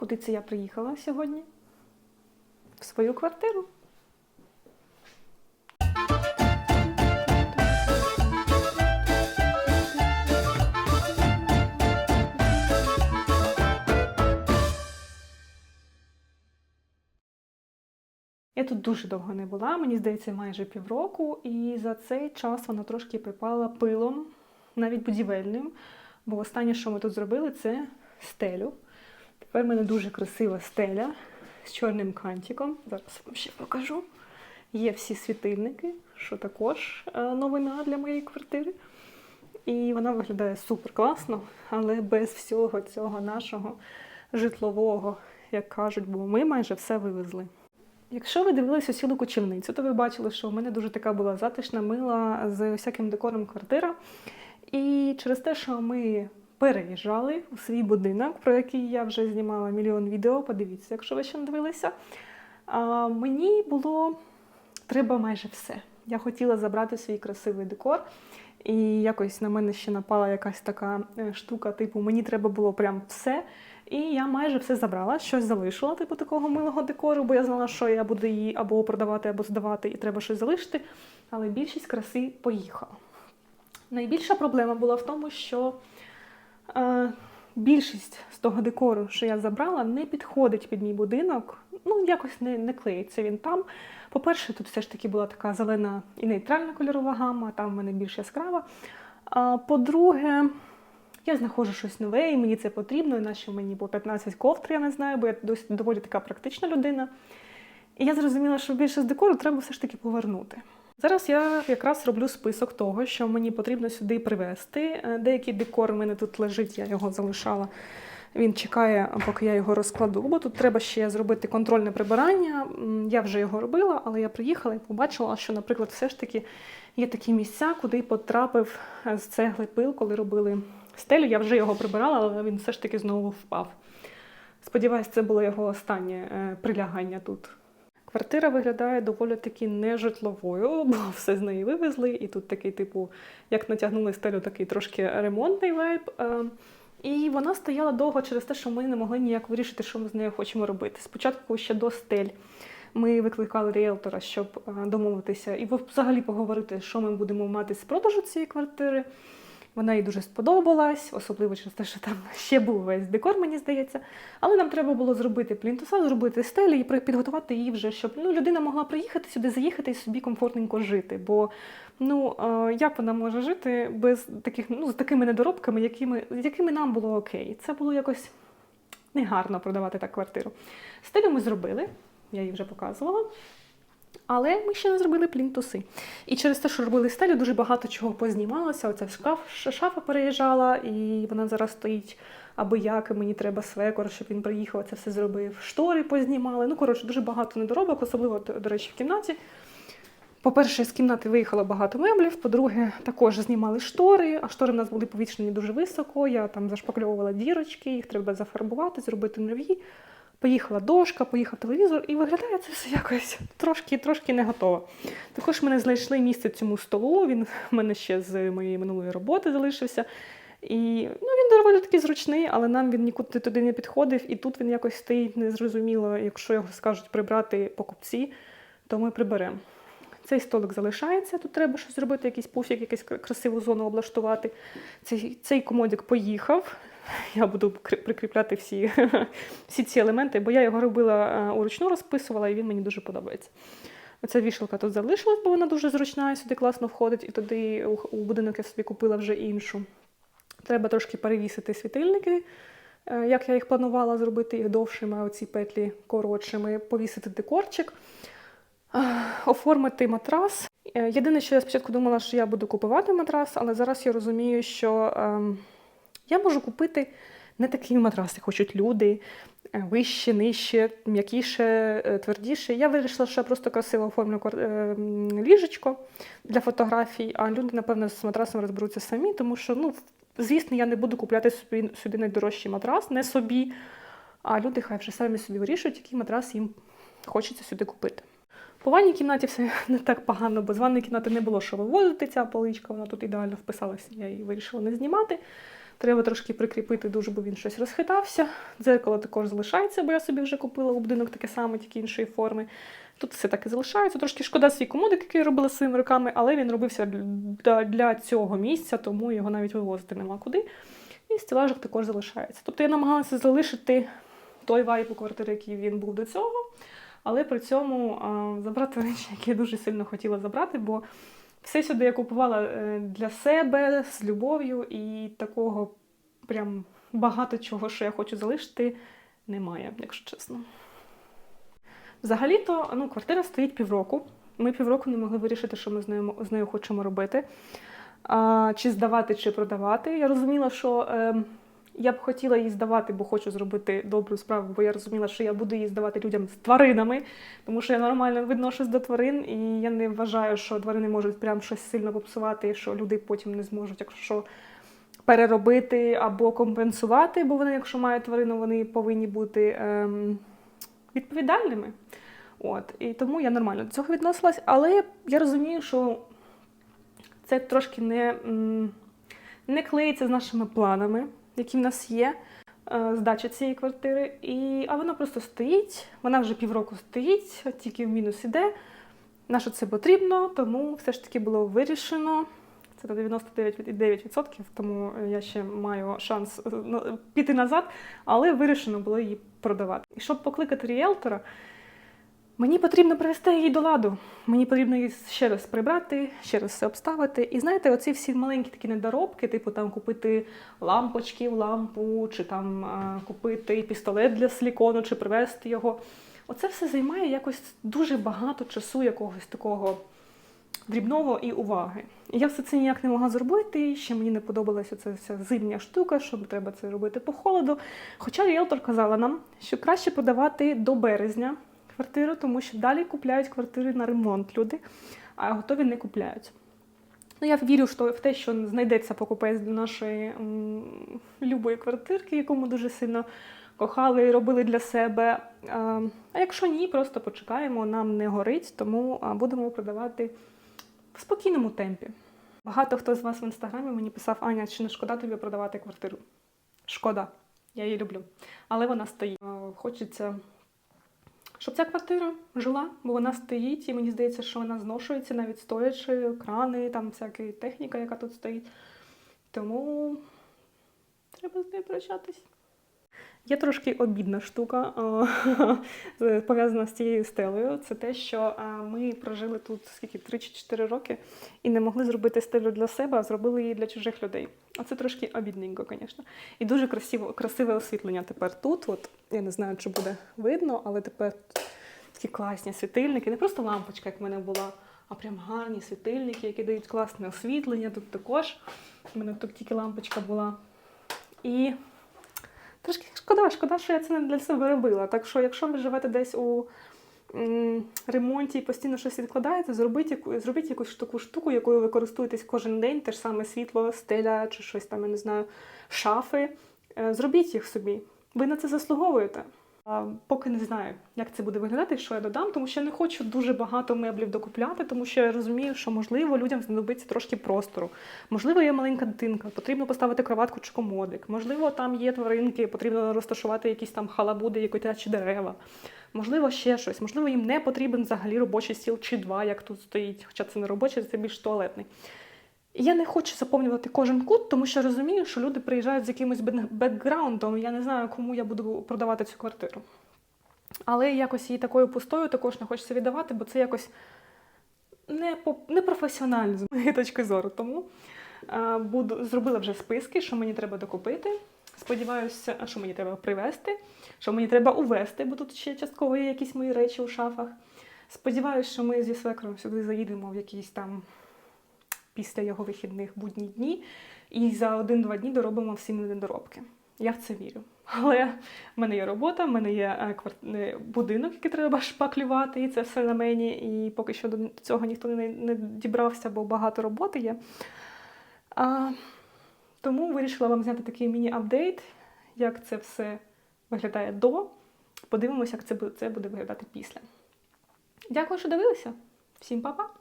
Куди це я приїхала сьогодні? В свою квартиру. Я тут дуже довго не була, мені здається, майже півроку, і за цей час вона трошки припала пилом, навіть будівельним. Бо останнє, що ми тут зробили, це стелю. Тепер в мене дуже красива стеля з чорним кантиком. Зараз вам ще покажу. Є всі світильники, що також е, новина для моєї квартири. І вона виглядає супер класно, але без всього цього нашого житлового, як кажуть, бо ми майже все вивезли. Якщо ви дивилися сілу кочівницю, то ви бачили, що у мене дуже така була затишна, мила з всяким декором квартира. І через те, що ми переїжджали у свій будинок, про який я вже знімала мільйон відео, подивіться, якщо ви ще не дивилися, а, мені було треба майже все. Я хотіла забрати свій красивий декор, і якось на мене ще напала якась така е, штука, типу, мені треба було прям все. І я майже все забрала, щось залишила, типу такого милого декору, бо я знала, що я буду її або продавати, або здавати, і треба щось залишити. Але більшість краси поїхала. Найбільша проблема була в тому, що більшість з того декору, що я забрала, не підходить під мій будинок. Ну, якось не, не клеїться він там. По-перше, тут все ж таки була така зелена і нейтральна кольорова гама, там в мене більш яскрава. А по-друге, я знаходжу щось нове, і мені це потрібно, іначе мені по 15 ковтр, я не знаю, бо я досить доволі така практична людина. І я зрозуміла, що більше з декору треба все ж таки повернути. Зараз я якраз роблю список того, що мені потрібно сюди привезти. Е, Деякий декор у мене тут лежить, я його залишала. Він чекає, поки я його розкладу, бо тут треба ще зробити контрольне прибирання. Я вже його робила, але я приїхала і побачила, що, наприклад, все ж таки є такі місця, куди потрапив е, з цегли пил, коли робили стелю. Я вже його прибирала, але він все ж таки знову впав. Сподіваюсь, це було його останнє е, прилягання тут. Квартира виглядає доволі таки нежитловою, бо все з неї вивезли, і тут такий, типу, як натягнули стелю, такий трошки ремонтний вайб. Е, І вона стояла довго через те, що ми не могли ніяк вирішити, що ми з нею хочемо робити. Спочатку ще до стель ми викликали ріелтора, щоб е, домовитися і взагалі поговорити, що ми будемо мати з продажу цієї квартири. Вона їй дуже сподобалась, особливо через те, що там ще був весь декор, мені здається. Але нам треба було зробити плінтуса, зробити стелі і підготувати її вже, щоб ну, людина могла приїхати сюди, заїхати і собі комфортненько жити. Бо ну е, як вона може жити без таких, ну, з такими недоробками, якими, з якими нам було окей. Це було якось негарно продавати так квартиру. Стелю ми зробили, я її вже показувала. Але ми ще не зробили плінтуси. І через те, що робили стелю, дуже багато чого познімалося. Оця шкаф, шафа переїжджала, і вона зараз стоїть аби як, і мені треба свекор, щоб він приїхав, це все зробив. Штори познімали. Ну, коротше, дуже багато недоробок, особливо, до речі, в кімнаті. По-перше, з кімнати виїхало багато меблів. По-друге, також знімали штори, а штори в нас були повішені дуже високо. Я там зашпакльовувала дірочки, їх треба зафарбувати, зробити нові. Поїхала дошка, поїхав телевізор, і виглядає це все якось трошки трошки не готово. Також ми не знайшли місце цьому столу. Він в мене ще з моєї минулої роботи залишився. І ну, він доволі таки зручний, але нам він нікуди туди не підходив. І тут він якось стоїть незрозуміло. Якщо його скажуть прибрати покупці, то ми приберемо. Цей столик залишається, тут треба щось зробити, якийсь пуфік, якусь красиву зону облаштувати. Цей, цей комодик поїхав. Я буду прикріпляти всі, всі ці елементи, бо я його робила е, уручну, розписувала, і він мені дуже подобається. Оця вішалка тут залишилась, бо вона дуже зручна і сюди класно входить, і туди у, будинок я собі купила вже іншу. Треба трошки перевісити світильники, е, як я їх планувала зробити їх довшими, а оці петлі коротшими, повісити декорчик, е, оформити матрас. Єдине, що я спочатку думала, що я буду купувати матрас, але зараз я розумію, що ем, я можу купити не такий матрас, як хочуть люди, е, вище, нижче, м'якіше, е, твердіше. Я вирішила, що я просто красиво оформлю е, ліжечко для фотографій, а люди, напевно, з матрасом розберуться самі, тому що, ну, звісно, я не буду купляти собі, сюди найдорожчий матрас, не собі, а люди хай вже самі собі вирішують, який матрас їм хочеться сюди купити. По ванній кімнаті все не так погано, бо з ванної кімнати не було що вивозити ця поличка, вона тут ідеально вписалася, я її вирішила не знімати. Треба трошки прикріпити дуже, бо він щось розхитався. Дзеркало також залишається, бо я собі вже купила у будинок таке саме, тільки іншої форми. Тут все таки залишається. Трошки шкода свій комодик, який я робила своїми руками, але він робився для, для цього місця, тому його навіть вивозити нема куди. І стелажик також залишається. Тобто я намагалася залишити той вайб у квартири, який він був до цього, але при цьому а, забрати речі, які я дуже сильно хотіла забрати, бо все сюди я купувала е, для себе з любов'ю, і такого прям багато чого, що я хочу залишити, немає, якщо чесно. Взагалі-то ну, квартира стоїть півроку. Ми півроку не могли вирішити, що ми з нею, з нею хочемо робити. А, чи здавати, чи продавати. Я розуміла, що е, я б хотіла її здавати, бо хочу зробити добру справу, бо я розуміла, що я буду її здавати людям з тваринами, тому що я нормально відношусь до тварин, і я не вважаю, що тварини можуть прям щось сильно попсувати, що люди потім не зможуть, якщо переробити або компенсувати, бо вони, якщо мають тварину, вони повинні бути ем, відповідальними. От, і тому я нормально до цього відносилась, але я розумію, що це трошки не, не клеїться з нашими планами, які в нас є, е, здача цієї квартири. І, а вона просто стоїть, вона вже півроку стоїть, тільки в мінус іде. На що це потрібно, тому все ж таки було вирішено. Це на 99,9%, тому я ще маю шанс е, ну, піти назад, але вирішено було її продавати. І щоб покликати ріелтора, Мені потрібно привести її до ладу. Мені потрібно її ще раз прибрати, ще раз все обставити. І знаєте, оці всі маленькі такі недоробки, типу там купити лампочки в лампу, чи там купити пістолет для силікону, чи привезти його. Оце все займає якось дуже багато часу, якогось такого дрібного і уваги. І я все це ніяк не могла зробити. Ще мені не подобалася ця вся зимня штука, що треба це робити по холоду. Хоча ріелтор казала нам, що краще продавати до березня квартиру, тому що далі купляють квартири на ремонт люди, а готові не купляють. Ну, я вірю що в те, що знайдеться покупець для нашої м, любої квартирки, яку ми дуже сильно кохали і робили для себе. А, а якщо ні, просто почекаємо, нам не горить, тому будемо продавати в спокійному темпі. Багато хто з вас в інстаграмі мені писав, Аня, чи не шкода тобі продавати квартиру? Шкода, я її люблю. Але вона стоїть. Хочеться щоб ця квартира жила, бо вона стоїть, і мені здається, що вона зношується, навіть стоячи, крани, там всяка техніка, яка тут стоїть. Тому треба з нею прощатись. Є трошки обідна штука, пов'язана з цією стелею. Це те, що ми прожили тут скільки 3 чи 4 роки і не могли зробити стелю для себе, а зробили її для чужих людей. Оце трошки обідненько, звісно. І дуже красиво, красиве освітлення тепер тут. От я не знаю, чи буде видно, але тепер такі класні світильники. Не просто лампочка, як в мене була, а прям гарні світильники, які дають класне освітлення. Тут також у мене тут тільки лампочка була. І Трошки шкода, шкода, що я це не для себе робила. Так що, якщо ви живете десь у ремонті і постійно щось відкладаєте, зробіть, яку, зробіть якусь таку штуку, якою ви користуєтесь кожен день, те ж саме світло, стеля чи щось там, я не знаю, шафи. Е, Зробіть їх собі. Ви на це заслуговуєте. Поки не знаю, як це буде виглядати, що я додам, тому що я не хочу дуже багато меблів докупляти, тому що я розумію, що можливо людям знадобиться трошки простору. Можливо, є маленька дитинка, потрібно поставити кроватку чи комодик. Можливо, там є тваринки, потрібно розташувати якісь там халабуди, котячі дерева. Можливо, ще щось. Можливо, їм не потрібен взагалі робочий стіл чи два, як тут стоїть. Хоча це не робочий, це більш туалетний. Я не хочу заповнювати кожен кут, тому що розумію, що люди приїжджають з якимось бекграундом, я не знаю, кому я буду продавати цю квартиру. Але якось її такою пустою також не хочеться віддавати, бо це якось не, по, не професіонально з моєї точки зору. Тому а, буду, зробила вже списки, що мені треба докупити. Сподіваюся, що мені треба привезти, що мені треба увезти, бо тут ще частково є якісь мої речі у шафах. Сподіваюся, що ми зі свекром сюди заїдемо в якийсь там після його вихідних будні дні, і за один-два дні доробимо всі недоробки. Я в це вірю. Але в мене є робота, в мене є е, е, будинок, який треба шпаклювати, і це все на мені. І поки що до цього ніхто не, дібрався, бо багато роботи є. А, тому вирішила вам зняти такий міні-апдейт, як це все виглядає до. Подивимося, як це буде виглядати після. Дякую, що дивилися. Всім па-па!